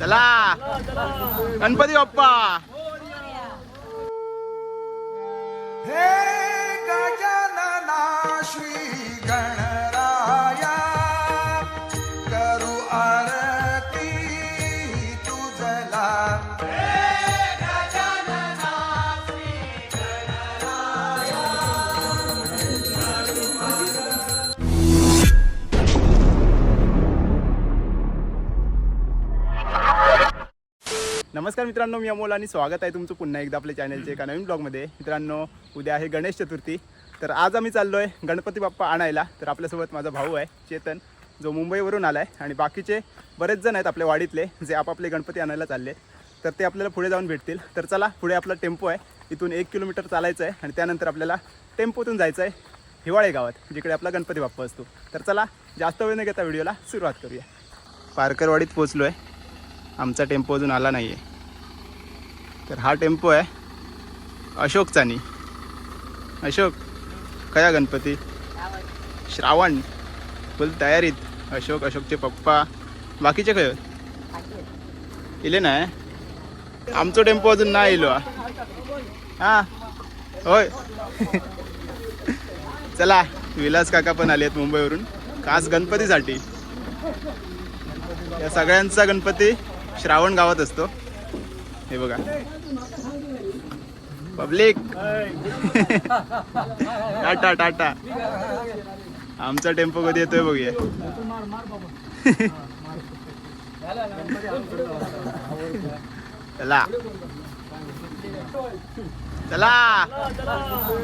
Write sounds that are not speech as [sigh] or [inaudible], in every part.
चला. गणपती बाप्पा. हे गजानना श्री नमस्कार मित्रांनो मी अमोल आणि स्वागत आहे तुमचं पुन्हा एकदा आपल्या चॅनलच्या एका नवीन ब्लॉगमध्ये. मित्रांनो उद्या आहे गणेश चतुर्थी. तर आज आम्ही चाललो आहे गणपती बाप्पा आणायला. तर आपल्यासोबत माझा भाऊ आहे चेतन जो मुंबईवरून आला आहे आणि बाकीचे बरेच जण आहेत आपल्या वाडीतले जे आपापले गणपती आणायला चालले तर ते आपल्याला पुढे जाऊन भेटतील. तर चला पुढे आपला टेम्पो आहे. इथून एक किलोमीटर चालायचं आहे आणि त्यानंतर आपल्याला टेम्पोतून जायचं आहे हिवाळे गावात जिकडे आपला गणपती बाप्पा असतो. तर चला जास्त वेळ न घेता व्हिडिओला सुरुवात करूया. पारकरवाडीत पोचलो आहे आमचा टेम्पो अजून आला नाही आहे तर हा टेम्पो आहे अशोक चानी. अशोक कया गणपती? श्रावण. फुल तयारीत. अशोक अशोकचे पप्पा. बाकीचे खय इले नाही आमचो टेम्पो अजून नाही इलो हा. होय. [laughs] चला विलास काका पण आले आहेत मुंबईवरून. खास गणपतीसाठी. या सगळ्यांचा गणपती श्रावण गावात असतो. हे बघा. पब्लिक. Tata tata. आमचा टेम्पो कधी येतोय बघूया. चला. चला.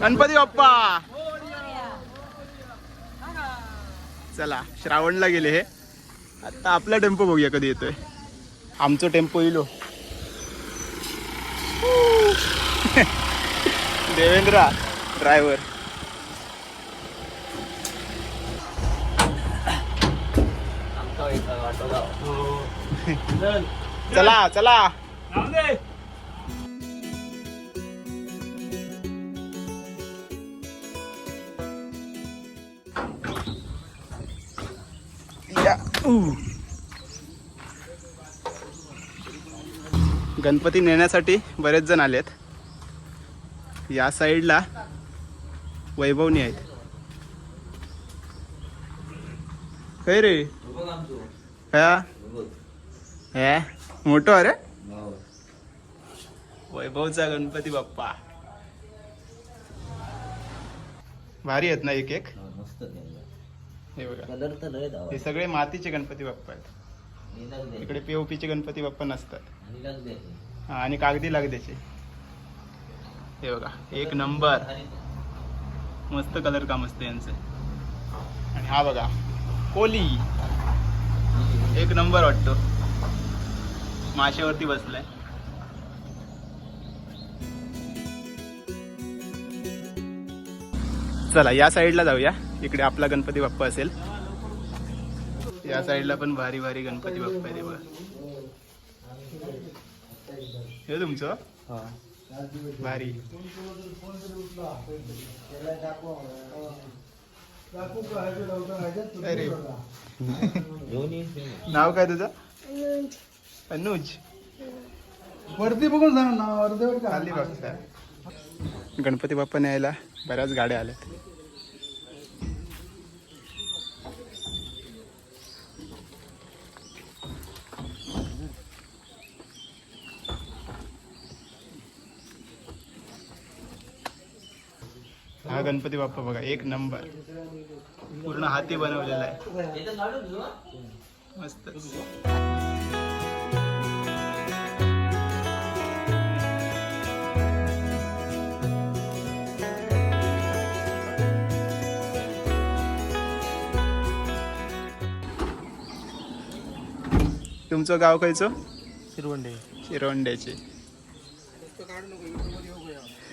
गणपती बाप्पा. चला श्रावणला गेले हे. आता आपला टेम्पो बघूया कधी येतोय. आमचं टेम्पो इलो. [laughs] देवेंद्र ड्रायव्हर [laughs] चला चला या. ऊ. गणपती नेण्यासाठी बरेच जण आलेत. या साईडला वैभवनी आहेत. काय रे? हा? हे? मोठं अरे? वैभवचा गणपती बाप्पा. भारी आहेत ना एक एक? हे बघा. हे सगळे मातीचे गणपती बाप्पा आहेत. इकडे पीओपीचे गणपती बाप्पा नसतात. आणि हा, कागदी लागद्याचे हे बघा एक नंबर. मस्त कलर काम असते यांचं. आणि हा बघा कोली. एक नंबर वाटतो. माशेवरती बसलाय. चला या साईडला जाऊया. इकडे आपला गणपती बाप्पा असेल. या साईडला पण भारी भारी गणपती बाप्पा आहे ते बघा. हे तुमचं? भारी. अरे. नाव काय तुझं? अनुज. वरती बघून सांग ना वरतीवर का खाली बघता गणपती बाप्पा न्यायला बऱ्याच गाड्या आल्यात हा गणपती बाप्पा बघा एक नंबर. पूर्ण हाती बनवलेला आहे. मस्त. तुमचं गाव खायचं? शिरवंडे. शिरोंड्याचे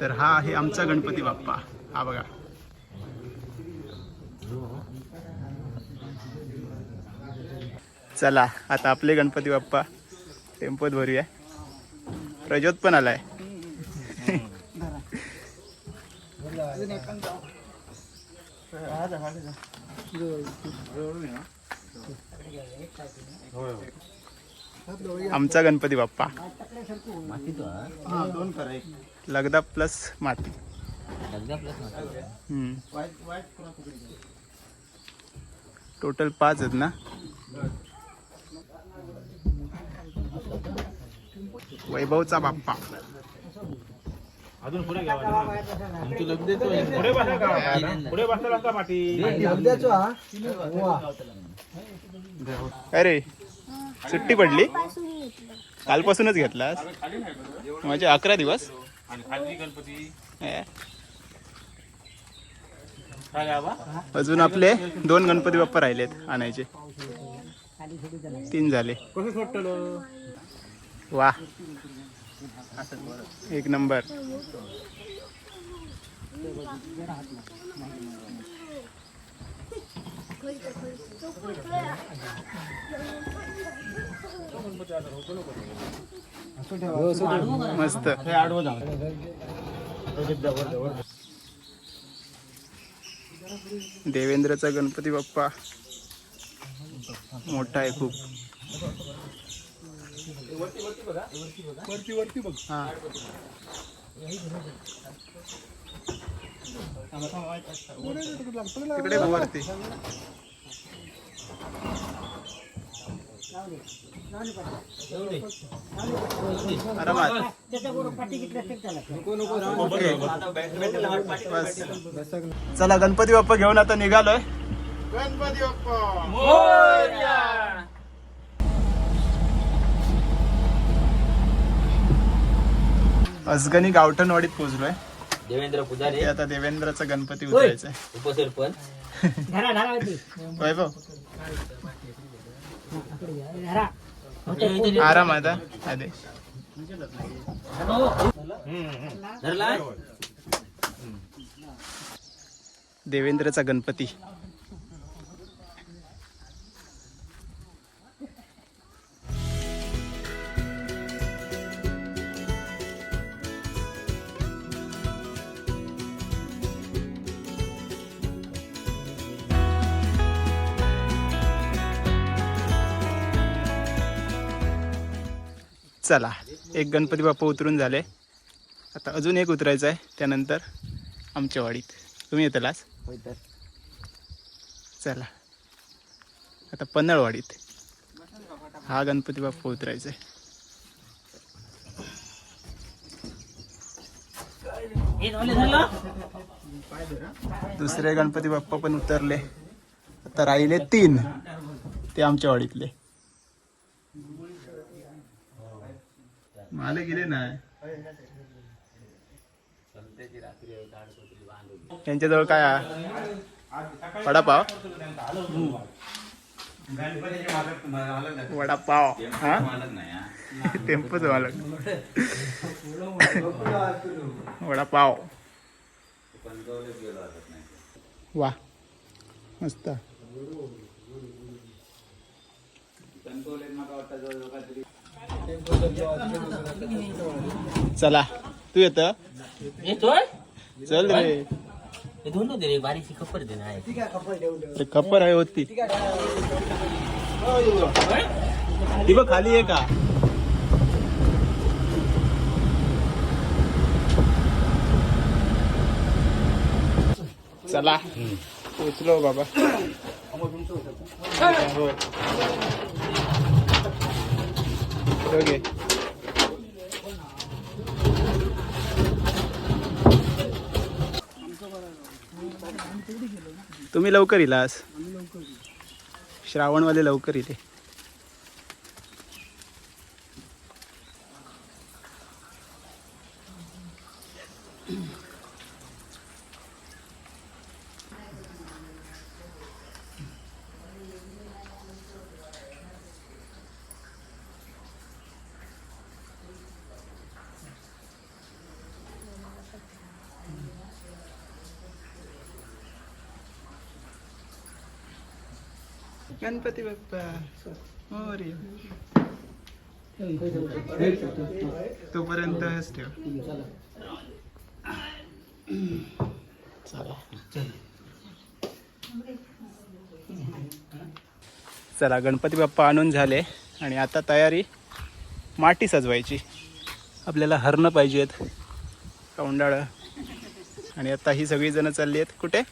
तर हा आहे आमचा गणपती बाप्पा. हा बघा. चला आता आपले गणपती बाप्पा. टेम्पोत भरूया. प्रज्योत पण आलाय. आमचा गणपती बाप्पा. माती तो हा दोन लगदा प्लस माती. टोटल पाच आहेत ना? वैभवचा बाप्पा. अरे सुट्टी पडली. कालपासूनच घेतलास. म्हणजे अकरा दिवस. अजून आपले दोन गणपती बाप्पा राहिलेत आणायचे. तीन झाले. वा. एक नंबर. मस्त. देवेंद्रचा गणपती बाप्पा. मोठा आहे खूप. वरती वरती बघ हा. तिकडे वरती. चला गणपती बाप्पा घेऊन आता निघालोय. गणपती बाप्पा. असगणी गावठणवाडीत पोहोचलोय. देवेंद्र पुजारी. ते आता देवेंद्रचा गणपती उतरायचा उपसरपंच. वैभव. आराम आता धरला? देवेंद्रचा गणपती. चला एक गणपती बाप्पा उतरून झाले. आता अजून एक उतरायचं आहे त्यानंतर आमच्या वाडीत. तुम्ही येतलास चला. आता पन्हाळवाडीत हा गणपती बाप्पा उतरायचा आहे. दुसरे गणपती बाप्पा पण उतरले. आता राहिले तीन ते आमच्या वाडीतले. माले गेले नाही त्यांच्याजवळ काय आहे? वडापाव? वडापाव. हा? टेम्पोच मालक. वडापाव. वा. मस्त. चला तू येत? येतोय? चल रे. हे दोन दे रे बारीची खपर दे ना आहे होती ती बघ खाली आहे का? चला. पोचलो बाबा. दोघे. तुम्ही लवकर इलास श्रावणवाले लवकर इले गणपती बाप्पा. मोरया. तोपर्यंत हेच ठेव. चला चला गणपती बाप्पा आणून झाले आणि आता तयारी माटी सजवायची. आपल्याला हरणं पाहिजेत कौंडाळं. आणि आता ही सगळी जण चालली आहेत. कुठे?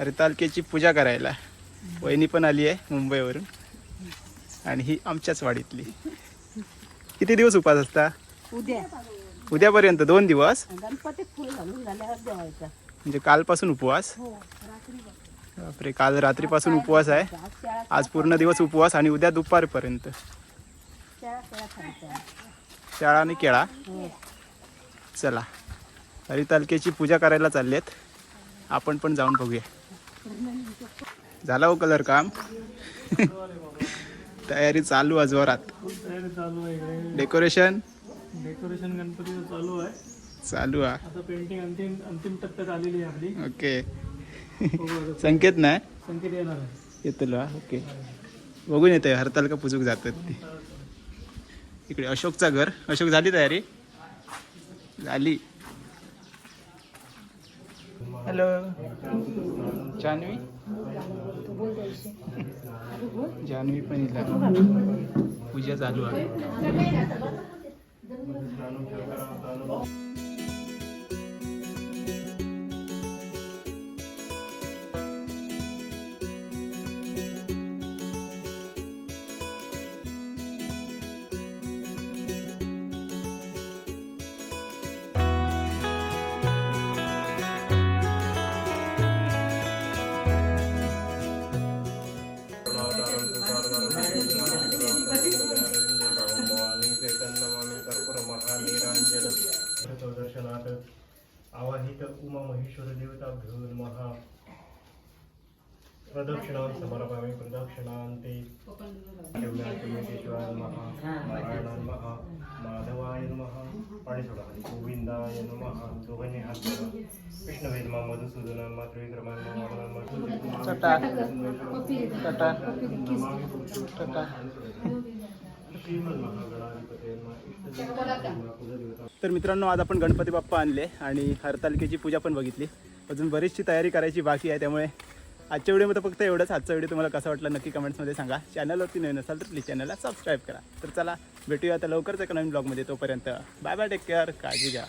अरे तालकेची पूजा करायला. वहिनी पण आली आहे मुंबईवरून. आणि ही आमच्याच वाडीतली. किती दिवस उपास असता? उद्या. उद्यापर्यंत दोन दिवस? गणपती फुल घालून झाल्यावर देवायचा म्हणजे कालपासून उपवास? हो. रात्री बापरे काल रात्रीपासून उपवास आहे. आज पूर्ण दिवस उपवास आणि उद्या दुपारपर्यंत. शाळा आणि केळा? हो. चला. हरी तालकेची पूजा करायला चाललेत. आपण पण जाऊन बघूया. झाला हो कलर काम? [laughs] तयारी चालू आहे जोरात. तयारी चालू आहे इकडे. डेकोरेशन डेकोरेशन गणपतीचं चालू आहे. चालू आहे. आता पेंटिंग अंतिम अंतिम टप्प्यात आलेली आहे आपली. ओके. [laughs] संकेत नाही? संकेत येणार आहे. येतलो ओके. बघून येतोय हरताल का पुजूक जातात ते. इकडे अशोकचा घर. अशोक झाली तयारी? झाली. हॅलो जान्हवी जान्हवी पण इला पूजा चालू आहे. ఉమాహిత ఉమా మహేశ్వర దేవతాభ్యో నమ. ప్రదక్షిణాం సమర్పయామి ప్రదక్షిణాంతే. కేశవాయ నమ. నారాయణ నమ. మాధవాయ నమ. పణిసుడాని గోవిందాయ నమ. దుహని విష్ణువే నమ. మధుసూదన మాతృ నమ. నమ. तर मित्रांनो आज आपण गणपती बाप्पा आणले आणि हरतालिकेची पूजा पण बघितली. अजून बरीचशी तयारी करायची बाकी आहे त्यामुळे आजच्या व्हिडिओमध्ये फक्त एवढंच. आजचा व्हिडिओ तुम्हाला कसा वाटला नक्की कमेंट्समध्ये सांगा. चॅनलवरती नवीन असाल तर प्लीज चॅनलला सबस्क्राईब करा. तर चला भेटूया आता लवकरच एका नवीन ब्लॉगमध्ये तोपर्यंत बाय बाय टेक केअर काळजी घ्या.